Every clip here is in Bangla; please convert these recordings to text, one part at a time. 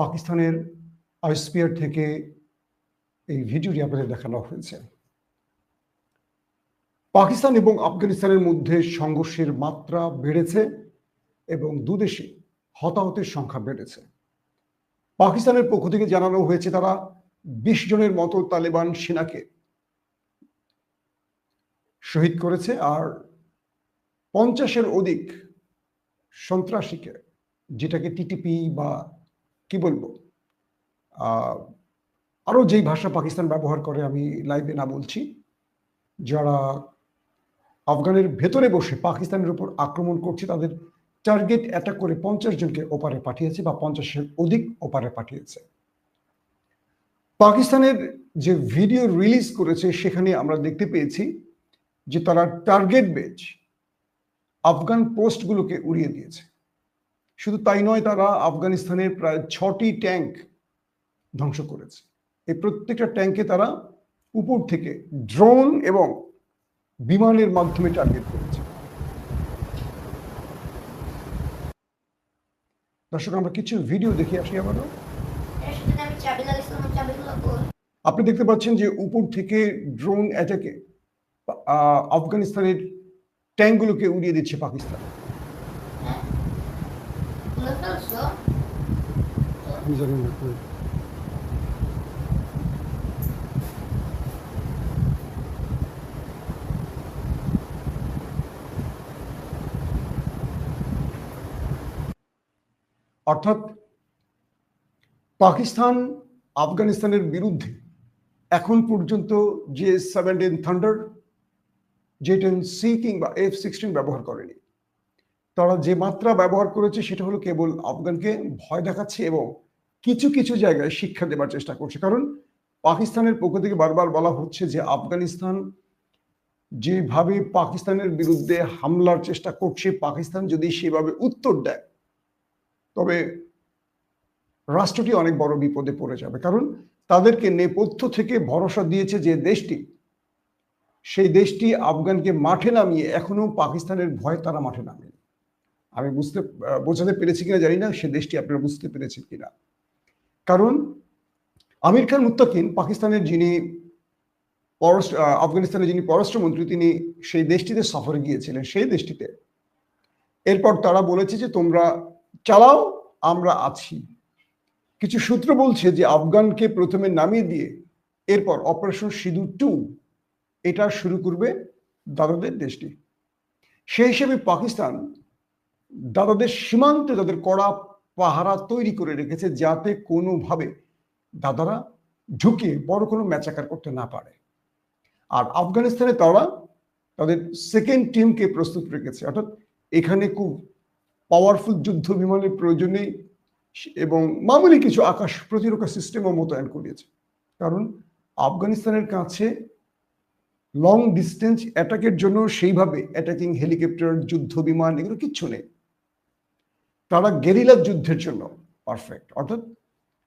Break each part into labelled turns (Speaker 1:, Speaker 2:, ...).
Speaker 1: পাকিস্তানের আইসপিআর থেকে এই ভিডিওটি আপনাদের দেখানো হয়েছে। পাকিস্তান এবং আফগানিস্তানের মধ্যে সংঘর্ষের মাত্রা বেড়েছে এবং দুদেশে হতাহতের সংখ্যা বেড়েছে। পাকিস্তানের পক্ষ থেকে জানানো হয়েছে তারা বিশ জনের মতো তালেবান সেনাকে শহীদ করেছে আর পঞ্চাশের অধিক সন্ত্রাসীকে যেটাকে টিটিপি বা কি বলব? আরও যেই ভাষা পাকিস্তান ব্যবহার করে আমি লাইভে না বলছি, যারা আফগানের ভেতরে বসে পাকিস্তানের উপর আক্রমণ করছে, তাদের টার্গেট অ্যাটাক করে পঞ্চাশ জনকে ওপারে পাঠিয়েছে বা পঞ্চাশের অধিক ওপারে পাঠিয়েছে। পাকিস্তানের যে ভিডিও রিলিজ করেছে, সেখানে আমরা দেখতে পেয়েছি যে তারা টার্গেট বেজ আফগান পোস্টগুলোকে উড়িয়ে দিয়েছে। শুধু তাই নয়, তারা আফগানিস্তানের প্রায় ছটি ট্যাঙ্ক ধ্বংস করেছে। এই প্রত্যেকটা ট্যাঙ্কে তারা উপর থেকে ড্রোন এবং বিমানের মাধ্যমে টার্গেট করেছে। দর্শক, আমরা কিছু ভিডিও দেখি, আসি আবারও। আপনি দেখতে পাচ্ছেন যে উপর থেকে ড্রোন অ্যাটাকে আফগানিস্তানের ট্যাঙ্কগুলোকে উড়িয়ে দিচ্ছে পাকিস্তান। অর্থাৎ পাকিস্তান আফগানিস্তানের বিরুদ্ধে এখন পর্যন্ত যে seventeen thunder J ten C কিংবা এফ সিক্সটিন ব্যবহার করেনি। তারা যে মাত্রা ব্যবহার করেছে সেটা হলো কেবল আফগানকে ভয় দেখাচ্ছে এবং কিছু কিছু জায়গায় শিক্ষা দেবার চেষ্টা করছে। কারণ পাকিস্তানের পক্ষ থেকে বারবার বলা হচ্ছে যে আফগানিস্তান যেভাবে পাকিস্তানের বিরুদ্ধে হামলার চেষ্টা করছে, পাকিস্তান যদি সেভাবে উত্তর দেয়, তবে রাষ্ট্রটি অনেক বড় বিপদে পড়ে যাবে। কারণ তাদেরকে নেপথ্য থেকে ভরসা দিয়েছে যে দেশটি, সেই দেশটি আফগানকে মাঠে নামিয়ে এখনও পাকিস্তানের ভয় তারা মাঠে নামিয়ে আমি বুঝতে বোঝাতে পেরেছি কিনা জানি না, সে দেশটি আপনারা বুঝতে পেরেছেন কিনা। কারণ আমির খান মুত্তাকিন পাকিস্তানের যিনি পররাষ্ট্র আফগানিস্তানের যিনি পররাষ্ট্রমন্ত্রী, তিনি সেই দেশটিতে সফরে গিয়েছিলেন, সেই দেশটিতে। এরপর তারা বলেছে যে, তোমরা চালাও, আমরা আছি। কিছু সূত্র বলছে যে, আফগানকে প্রথমে নামিয়ে দিয়ে এরপর অপারেশন সিঁদুর টু, এটা শুরু করবে দাদাদের দেশটি। সেই হিসেবে পাকিস্তান দাদাদের সীমান্তে তাদের কড়া পাহারা তৈরি করে রেখেছে যাতে কোনোভাবে দাদারা ঢুকে বড় কোনো ম্যাচাকার করতে না পারে। আর আফগানিস্তানে তারা তাদের সেকেন্ড টিমকে প্রস্তুত রেখেছে। অর্থাৎ এখানে খুব পাওয়ারফুল যুদ্ধ বিমানের প্রয়োজনে এবং মামুলি কিছু আকাশ প্রতিরক্ষা সিস্টেমও মোতায়েন করিয়েছে। কারণ আফগানিস্তানের কাছে লং ডিস্টেন্স অ্যাটাকের জন্য সেইভাবে অ্যাটাকিং হেলিকপ্টার যুদ্ধ বিমান এগুলো কিচ্ছু নেই। তারা গেরিলা যুদ্ধের জন্য পারফেক্ট অর্থাৎ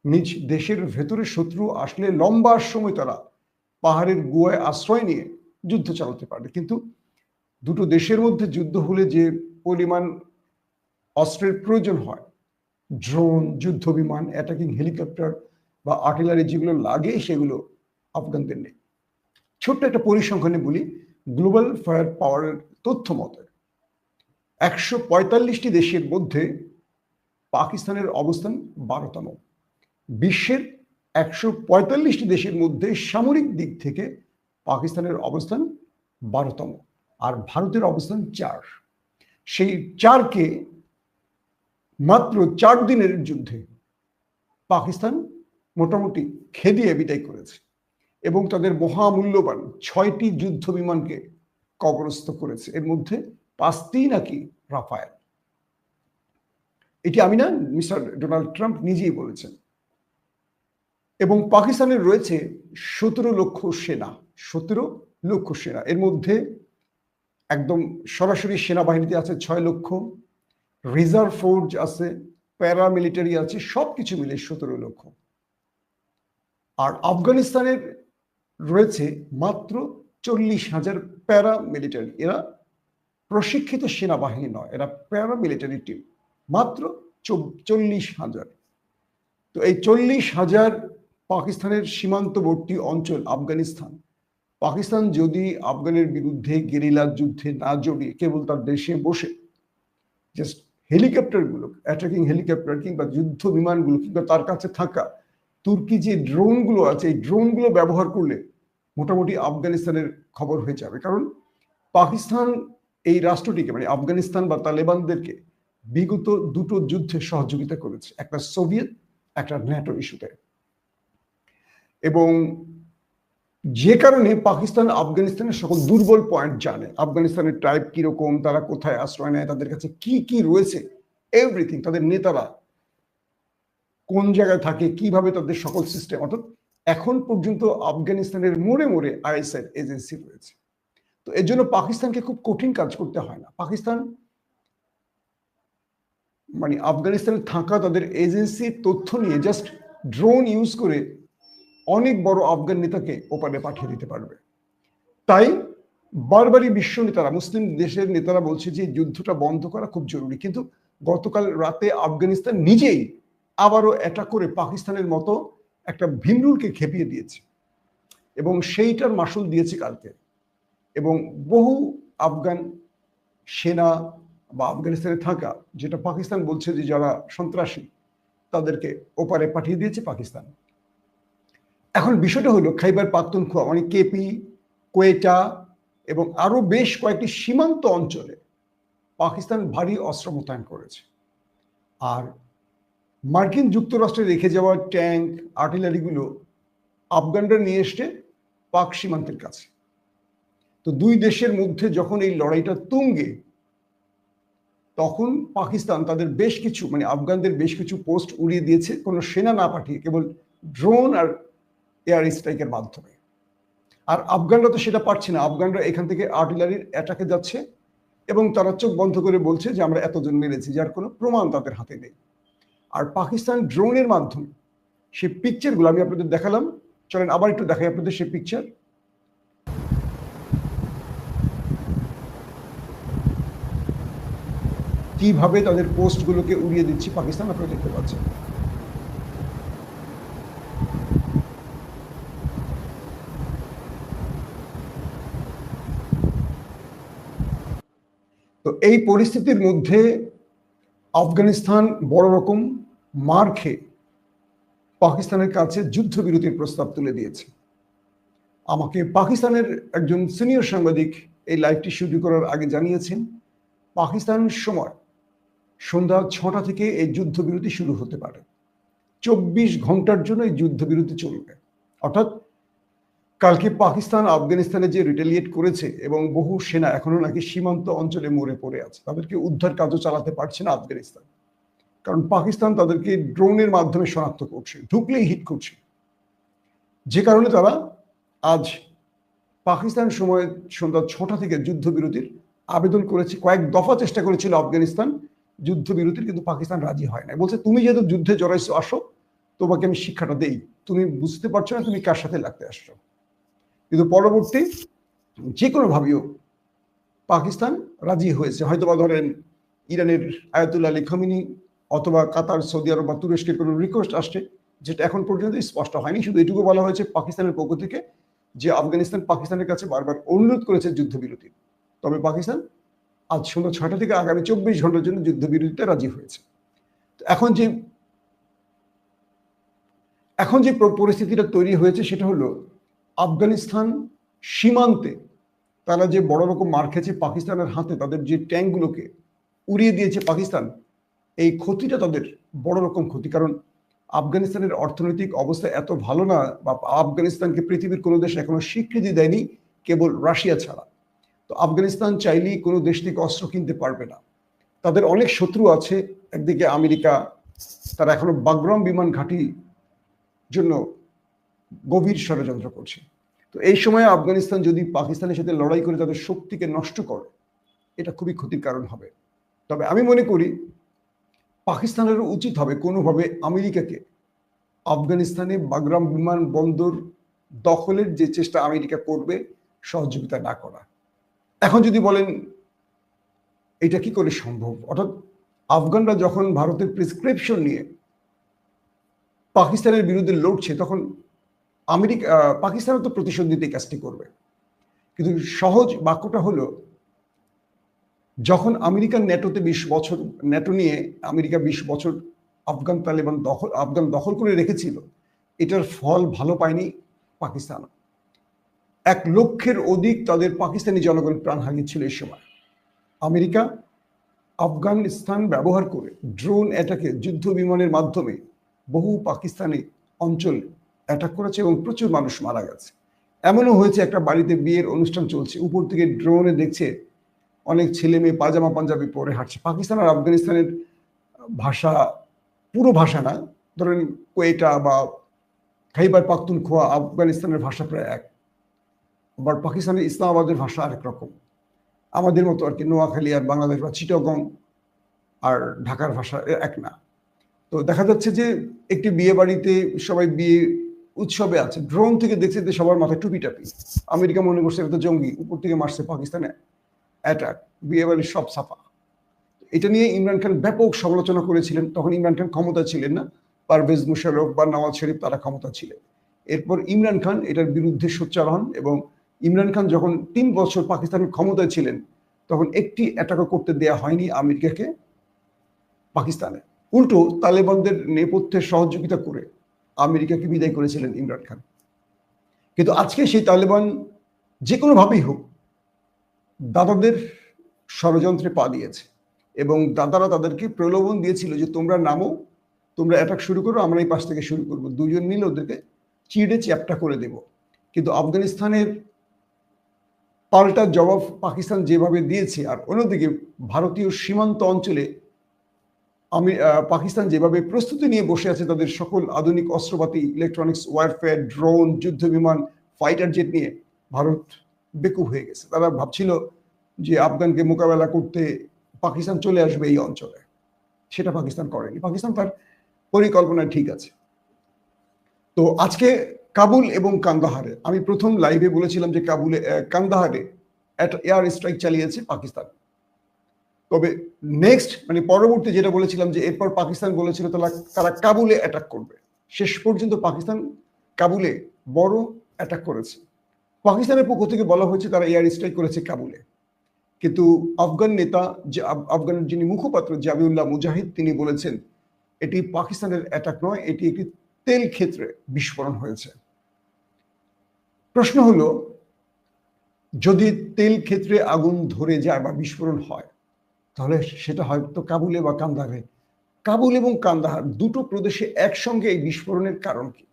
Speaker 1: নিজ দেশের ভেতরে শত্রু আসলে লম্বা সময় তারা পাহাড়ের গুয়ায় আশ্রয় নিয়ে যুদ্ধ চালাতে পারে। কিন্তু দুটো দেশের মধ্যে যুদ্ধ হলে যে পরিমাণ অস্ত্রের প্রয়োজন হয় ড্রোন যুদ্ধ বিমান অ্যাটাকিং হেলিকপ্টার বা আর্টিলারি যেগুলো লাগে সেগুলো আফগানদের নেই। ছোট্ট একটা পরিসংখ্যানে বলি গ্লোবাল ফায়ার পাওয়ারের তথ্য মতে, একশো পঁয়তাল্লিশটি দেশের মধ্যে পাকিস্তানের অবস্থান বারোতম। বিশ্বের একশো পঁয়তাল্লিশটি দেশের মধ্যে সামরিক দিক থেকে পাকিস্তানের অবস্থান বারোতম আর ভারতের অবস্থান চার। সেই চারকে মাত্র চার দিনের যুদ্ধে পাকিস্তান মোটামুটি খেদিয়ে বিদায় করেছে এবং তাদের মহামূল্যবান ছয়টি যুদ্ধ বিমানকে কবরস্থ করেছে। এর মধ্যে পাঁচটি নাকি রাফায়েল। এটি আমি না মিস্টার ডোনাল্ড ট্রাম্প নিজেই বলেছেন। এবং পাকিস্তানের রয়েছে সতেরো লক্ষ সেনা, সতেরো লক্ষ সেনা। এর মধ্যে একদম সরাসরি সেনাবাহিনীতে আছে ছয় লক্ষ, রিজার্ভ ফোর্স আছে, প্যারামিলিটারি আছে সব কিছু মিলে সতেরো লক্ষ। আর আফগানিস্তানের রয়েছে মাত্র চল্লিশ হাজার প্যারামিলিটারি। এরা প্রশিক্ষিত সেনাবাহিনী নয়, এরা প্যারামিলিটারি টিম। মাত্র চল্লিশ হাজার। তো এই চল্লিশ হাজার পাকিস্তানের সীমান্তবর্তী অঞ্চল আফগানিস্তান, পাকিস্তান যদি আফগানের বিরুদ্ধে গেরিলার যুদ্ধে না জড়িয়ে কেবল তার দেশে বসে জাস্ট হেলিকপ্টারগুলো অ্যাটাকিং হেলিকপ্টার কিংবা যুদ্ধ বিমানগুলো কিংবা তার কাছে থাকা তুর্কি যে ড্রোনগুলো আছে, এই ড্রোনগুলো ব্যবহার করলে মোটামুটি আফগানিস্তানের খবর হয়ে যাবে। কারণ পাকিস্তান এই রাষ্ট্রটিকে মানে আফগানিস্তান বা তালেবানদেরকে বিগত দুটো যুদ্ধে সহযোগিতা করেছে। একটা সোভিয়েত, একটা ন্যাটো ইস্যুতে। এবং যে কারণে পাকিস্তান আফগানিস্তানের সকল দুর্বল পয়েন্ট জানে। আফগানিস্তানের ট্রাইব কীরকম, তারা কোথায় আশ্রয় নেয়, তাদের কাছে কি কি রয়েছে এভরিথিং তাদের নেতারা কোন জায়গায় থাকে, কীভাবে তাদের সকল সিস্টেম অর্থাৎ এখন পর্যন্ত আফগানিস্তানের মোড়ে মোড়ে আইএসআই এজেন্সি রয়েছে। তো এর জন্য পাকিস্তানকে খুব কঠিন কাজ করতে হয় না। পাকিস্তান মানে আফগানিস্তানে থাকা তাদের এজেন্সির তথ্য নিয়ে জাস্ট ড্রোন ইউজ করে অনেক বড় আফগান নেতাকে ওপারে পাঠিয়ে দিতে পারবে। তাই বারবারই বিশ্ব নেতারা, মুসলিম দেশের নেতারা বলছে যে যুদ্ধটা বন্ধ করা খুব জরুরি। কিন্তু গতকাল রাতে আফগানিস্তান নিজেই আবারও এটা করে পাকিস্তানের মতো একটা ভিমরুলকে খেপিয়ে দিয়েছে এবং সেইটার মাসুল দিয়েছে কালকে। এবং বহু আফগান সেনা বা আফগানিস্তানে থাকা, যেটা পাকিস্তান বলছে যে যারা সন্ত্রাসী, তাদেরকে ওপারে পাঠিয়ে দিয়েছে পাকিস্তান। এখন বিষয়টা হলো খাইবার পাখতুনখোয়া মানে কেপি, কোয়েটা এবং আরও বেশ কয়েকটি সীমান্ত অঞ্চলে পাকিস্তান ভারী অস্ত্র মোতায়েন করেছে। আর মার্কিন যুক্তরাষ্ট্রে রেখে যাওয়া ট্যাঙ্ক, আর্টিলারিগুলো আফগানরা নিয়ে এসছে পাক সীমান্তের কাছে। তো দুই দেশের মধ্যে যখন এই লড়াইটা তুঙ্গে তখন পাকিস্তান তাদের বেশ কিছু মানে আফগানদের বেশ কিছু পোস্ট উড়িয়ে দিয়েছে। কোনো সেনা না পাঠিয়ে কেবল ড্রোন আর এয়ার স্ট্রাইকের মাধ্যমে। আর আফগানরা তো সেটা পারছে না। আফগানরা এখান থেকে আর্টিলারির অ্যাটাকে যাচ্ছে এবং তারা চোখ বন্ধ করে বলছে যে আমরা এতজন মেরেছি, যার কোনো প্রমাণ তাদের হাতে নেই। আর পাকিস্তান ড্রোনের মাধ্যমে সেই পিকচারগুলো আমি আপনাদের দেখালাম। চলেন আবার একটু দেখাই আপনাদের সেই পিকচার কীভাবে তাদের পোস্টগুলোকে উড়িয়ে দিচ্ছি, পাকিস্তান আপনারা দেখতে পাচ্ছেন। তো এই পরিস্থিতির মধ্যে আফগানিস্তান বড় রকম মার খেয়ে পাকিস্তানের কাছে যুদ্ধবিরতির প্রস্তাব তুলে দিয়েছে। আমাকে পাকিস্তানের একজন সিনিয়র সাংবাদিক এই লাইভটি শুরু করার আগে জানিয়েছেন, পাকিস্তানের সময় সন্ধ্যা ছটা থেকে এই যুদ্ধবিরতি শুরু হতে পারে। চব্বিশ ঘণ্টার জন্য এই যুদ্ধবিরতি চলবে। অর্থাৎ কালকে পাকিস্তান আফগানিস্তানে যে রিটেলিয়েট করেছে এবং বহু সেনা এখনও নাকি সীমান্ত অঞ্চলে মরে পড়ে আছে, তাদেরকে উদ্ধার কাজও চালাতে পারছে না আফগানিস্তান। কারণ পাকিস্তান তাদেরকে ড্রোনের মাধ্যমে শনাক্ত করছে, ঢুকলেই হিট করছে। যে কারণে তারা আজ পাকিস্তান সময় সন্ধ্যা ছটা থেকে যুদ্ধবিরতির আবেদন করেছে, কয়েক দফা চেষ্টা করেছিল আফগানিস্তান যুদ্ধবিরতির কিন্তু পাকিস্তান রাজি হয় না বলছে, তুমি যেহেতু যুদ্ধে জড়াইছো, আসো। তোমাকে আমি শিক্ষাটা দেই। তুমি বুঝতে পারছ না, তুমি কার সাথে লাগতে আসছো? কিন্তু পরবর্তী যে কোনোভাবেও পাকিস্তান রাজি হয়েছে। হয়তো বা ধরেন ইরানের আয়াতুল্লাহ আলী খামিনি অথবা কাতার, সৌদি আরব বা তুরস্কের কোনো রিকোয়েস্ট আসছে, যেটা এখন পর্যন্ত স্পষ্ট হয়নি। শুধু এটুকু বলা হয়েছে, পাকিস্তানের পক্ষ থেকে যে আফগানিস্তান পাকিস্তানের কাছে বারবার অনুরোধ করেছে যুদ্ধবিরতি। তবে পাকিস্তান আজ সন্ধ্যা ছটা থেকে আগামী চব্বিশ ঘণ্টার জন্য যুদ্ধবিরতিতে রাজি হয়েছে। এখন যে এখন যে পরিস্থিতিটা তৈরি হয়েছে সেটা হলো আফগানিস্তান সীমান্তে তারা যে বড় রকম মার খেয়েছে পাকিস্তানের হাতে, তাদের যে ট্যাঙ্কগুলোকে উড়িয়ে দিয়েছে পাকিস্তান, এই ক্ষতিটা তাদের বড় রকম ক্ষতি। কারণ আফগানিস্তানের অর্থনৈতিক অবস্থা এত ভালো না, বা আফগানিস্তানকে পৃথিবীর কোনো দেশ এখনও স্বীকৃতি দেয়নি, কেবল রাশিয়া ছাড়া। তো আফগানিস্তান চাইলেই কোনো দেশ থেকে অস্ত্র কিনতে পারবে না। তাদের অনেক শত্রু আছে, একদিকে আমেরিকা, তারা এখনও বাগরাম বিমান ঘাঁটি জন্য গভীর ষড়যন্ত্র করছে। তো এই সময় আফগানিস্তান যদি পাকিস্তানের সাথে লড়াই করে তাদের শক্তিকে নষ্ট করে, এটা খুবই ক্ষতির কারণ হবে। তবে আমি মনে করি পাকিস্তানের উচিত হবে কোনোভাবে আমেরিকাকে আফগানিস্তানে বাগরাম বিমান বন্দর দখলের যে চেষ্টা আমেরিকা করবে, সহযোগিতা না করা। এখন যদি বলেন, এটা কি করে সম্ভব? অর্থাৎ আফগানরা যখন ভারতের প্রেসক্রিপশন নিয়ে পাকিস্তানের বিরুদ্ধে লড়ছে, তখন আমেরিকা পাকিস্তানও তো প্রতিশোধ নিতে কাজটি করবে। কিন্তু সহজ বাক্যটা হলো, যখন আমেরিকান ন্যাটোতে বিশ বছর, ন্যাটো নিয়ে আমেরিকা বিশ বছর আফগান তালেবান দখল, আফগান দখল করে রেখেছিল, এটার ফল ভালো পায়নি পাকিস্তান এক লক্ষের অধিক তাদের পাকিস্তানি জনগণ প্রাণ হারিয়েছিল এই সময়। আমেরিকা, আফগানিস্তান ব্যবহার করে ড্রোন অ্যাটাকে যুদ্ধ বিমানের মাধ্যমে বহু পাকিস্তানি অঞ্চল অ্যাটাক করেছে এবং প্রচুর মানুষ মারা গেছে। এমনও হয়েছে, একটা বাড়িতে বিয়ের অনুষ্ঠান চলছে। উপর থেকে ড্রোনে দেখছে অনেক ছেলে মেয়ে পাজামা পাঞ্জাবি পরে হাঁটছে। পাকিস্তান আর আফগানিস্তানের ভাষা পুরো ভাষা না। ধরেন কোয়েটা বা খাইবার পাখতুনখোয়া আফগানিস্তানের ভাষা প্রায় এক। আবার পাকিস্তানের ইসলামাবাদের ভাষা আরেক রকম। আমাদের মতো আর কি নোয়াখালী আর বাংলাদেশ বা চিটগং আর ঢাকার ভাষা এক না। তো দেখা যাচ্ছে যে একটি বিয়ে বাড়িতে সবাই বিয়ে উৎসবে আছে ড্রোন থেকে দেখছে যে সবার মাথায় টুপি টাপি আমেরিকা মনে করছে এটা জঙ্গি, উপর থেকে মারছে পাকিস্তানে। অ্যাটাক বিয়ে বাড়ির সব ছাপা। এটা নিয়ে ইমরান খান ব্যাপক সমালোচনা করেছিলেন। তখন ইমরান খান ক্ষমতা ছিলেন না। পারভেজ মুশারফ বা নওয়াজ শরীফ তারা ক্ষমতা ছিলেন। এরপর ইমরান খান এটার বিরুদ্ধে সোচ্চার হন এবং ইমরান খান যখন তিন বছর পাকিস্তানের ক্ষমতায় ছিলেন, তখন একটি অ্যাটাকও করতে দেয়া হয়নি আমেরিকাকে পাকিস্তানে। উল্টো তালেবানদের নেপথ্যে সহযোগিতা করে আমেরিকাকে বিদায় করেছিলেন ইমরান খান। কিন্তু আজকে সেই তালেবান যে কোনোভাবেই হোক, দাদাদের ষড়যন্ত্রে পা দিয়েছে এবং দাদারা তাদেরকে প্রলোভন দিয়েছিল যে তোমরা নামো, তোমরা অ্যাটাক শুরু করো, আমরা এই পাশ থেকে শুরু করব। দুজন মিলে ওদেরকে চিড়ে চ্যাপটা করে দেব। কিন্তু আফগানিস্তানের পাল্টা জবাব পাকিস্তান যেভাবে দিয়েছে, আর অন্যদিকে ভারতীয় সীমান্ত অঞ্চলে আমি পাকিস্তান যেভাবে প্রস্তুতি নিয়ে বসে আছে, তাদের সকল আধুনিক অস্ত্রপাতি ইলেকট্রনিক্স ওয়ারফেয়ার ড্রোন যুদ্ধ বিমান ফাইটার জেট নিয়ে ভারত বেকুব হয়ে গেছে। তারা ভাবছিল যে আফগানকে মোকাবেলা করতে পাকিস্তান চলে আসবে এই অঞ্চলে। সেটা পাকিস্তান করেনি। পাকিস্তান তার পরিকল্পনা ঠিক আছে। তো আজকে কাবুল এবং কান্দাহারে। আমি প্রথম লাইভে বলেছিলাম যে কাবুলে কান্দাহারে এয়ার স্ট্রাইক চালিয়েছে পাকিস্তান। তবে নেক্সট মানে পরবর্তী যেটা বলেছিলাম যে এরপর পাকিস্তান বলেছিল তারা তারা কাবুলে অ্যাটাক করবে। শেষ পর্যন্ত পাকিস্তান কাবুলে বড় অ্যাটাক করেছে। পাকিস্তানের পক্ষ থেকে বলা হয়েছে তারা এয়ার স্ট্রাইক করেছে কাবুলে। কিন্তু আফগান নেতা যে, আফ- আফগানের যিনি মুখপাত্র জাবিউল্লাহ মুজাহিদ, তিনি বলেছেন, এটি পাকিস্তানের অ্যাটাক নয়, এটি একটি তেল ক্ষেত্রে বিস্ফোরণ হয়েছে। প্রশ্ন হলো, যদি তেল ক্ষেত্রে আগুন ধরে যায় বা বিস্ফোরণ হয়, তাহলে সেটা হয়তো কাবুলে বা কান্দাহারে। কাবুল এবং কান্দাহার দুটো প্রদেশে একসঙ্গে এই বিস্ফোরণের কারণ কি?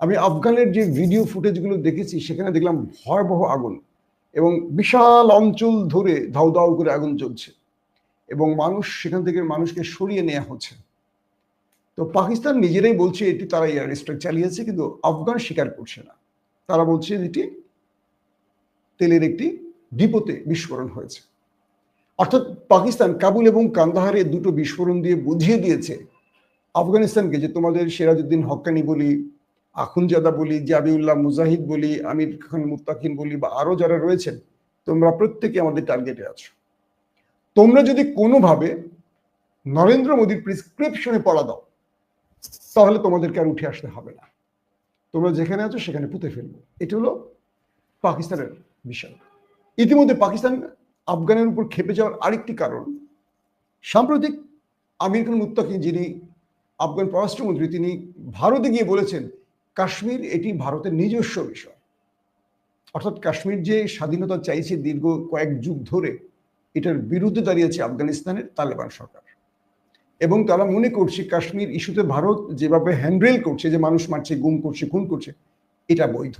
Speaker 1: আমি আফগানের যে ভিডিও ফুটেজগুলো দেখেছি, সেখানে দেখলাম ভয়াবহ আগুন এবং বিশাল অঞ্চল ধরে ধাউ ধাউ করে আগুন জ্বলছে এবং মানুষ, সেখান থেকে মানুষকে সরিয়ে নেওয়া হচ্ছে। তো পাকিস্তান নিজেরাই বলছে, এটি তারা এয়ার স্ট্রাইক চালিয়েছে, কিন্তু আফগান স্বীকার করছে না। তারা বলছে এটি তেলের একটি ডিপোতে বিস্ফোরণ হয়েছে। অর্থাৎ পাকিস্তান কাবুল এবং কান্দাহারে দুটো বিস্ফোরণ দিয়ে বুঝিয়ে দিয়েছে আফগানিস্তানকে যে তোমাদের সিরাজউদ্দিন হক্কানি বলি, আখুনজাদা বলি, জাবিউল্লাহ মুজাহিদ বলি, আমির খান মুত্তাকিন বলি বা আরও যারা রয়েছেন, তোমরা প্রত্যেকে আমাদের টার্গেটে আছো। তোমরা যদি কোনোভাবে নরেন্দ্র মোদীর প্রিসক্রিপশনে পড়া দাও, তাহলে তোমাদেরকে আর উঠে আসতে হবে না। তোমরা যেখানে আছো সেখানে পুঁতে ফেলব। এটা হলো পাকিস্তানের বিষয় ইতিমধ্যে পাকিস্তান আফগানের উপর খেপে যাওয়ার আরেকটি কারণ, সাম্প্রতিক আমির খান মুত্তাকিন যিনি আফগান পররাষ্ট্রমন্ত্রী, তিনি ভারতে গিয়ে বলেছেন, কাশ্মীর এটি ভারতের নিজস্ব বিষয়। অর্থাৎ কাশ্মীর যে স্বাধীনতা চাইছে দীর্ঘ কয়েক যুগ ধরে, এটার বিরুদ্ধে দাঁড়িয়েছে আফগানিস্তানের তালেবান সরকার। এবং তারা মনে করছে কাশ্মীর ইস্যুতে ভারত যেভাবে হ্যান্ডেল করছে, যে মানুষ মারছে, গুম করছে, খুন করছে, এটা বৈধ।